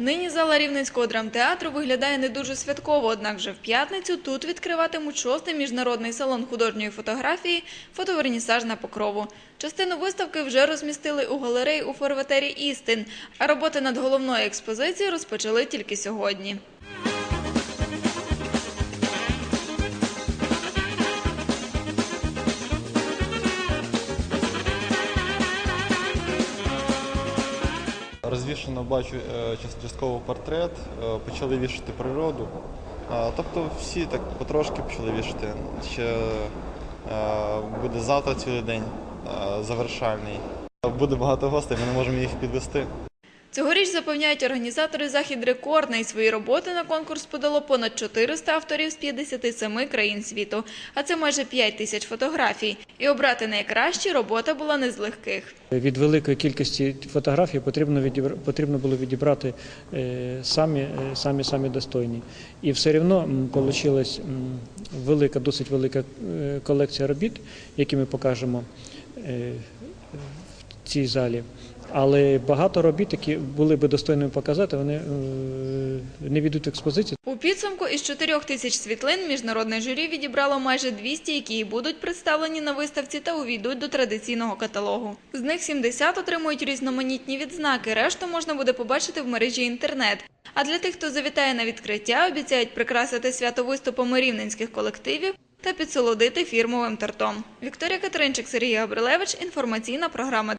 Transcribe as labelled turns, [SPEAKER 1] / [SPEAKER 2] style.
[SPEAKER 1] Нині зала Рівненського драмтеатру виглядає не дуже святково, однак вже в п'ятницю тут відкриватимуть шостий міжнародний салон художньої фотографії «Фотовернісаж на покрову». Частину виставки вже розмістили у галереї у форватері «Істин», а роботи над головною експозицією розпочали тільки сьогодні.
[SPEAKER 2] Розвішено бачу е, частково портрет, е, почали вішати природу. Тобто всі так потрошки почали вішати. Ще е, буде завтра цілий день завершальний. Буде багато гостей, ми не можемо їх підвести.
[SPEAKER 1] Цьогоріч запевняють організатори захід рекордний. Свої роботи на конкурс подало понад 400 авторів з 57 країн світу, а це майже 5 тисяч фотографій. І обрати найкращі робота була не з легких.
[SPEAKER 3] Від великої кількості фотографій потрібно відібр... потрібно було відібрати е, самі, е, самі самі достойні. І все одно вийшла велика, досить велика е, колекція робіт, які ми покажемо в цій залі. Але багато робіт, які були би достойними показати, вони е, не відуть в експозицію.
[SPEAKER 1] У підсумку із 4 тисяч світлин міжнародне журі відібрало майже 200, які і будуть представлені на виставці та увійдуть до традиційного каталогу. З них 70 отримують різноманітні відзнаки, решту можна буде побачити в мережі інтернет. А для тих, хто завітає на відкриття, обіцяють прикрасити свято виступами рівненських колективів та підсолодити фірмовим тортом. Вікторія Катеринчик, Сергій Габрилевич. Інформаційна програма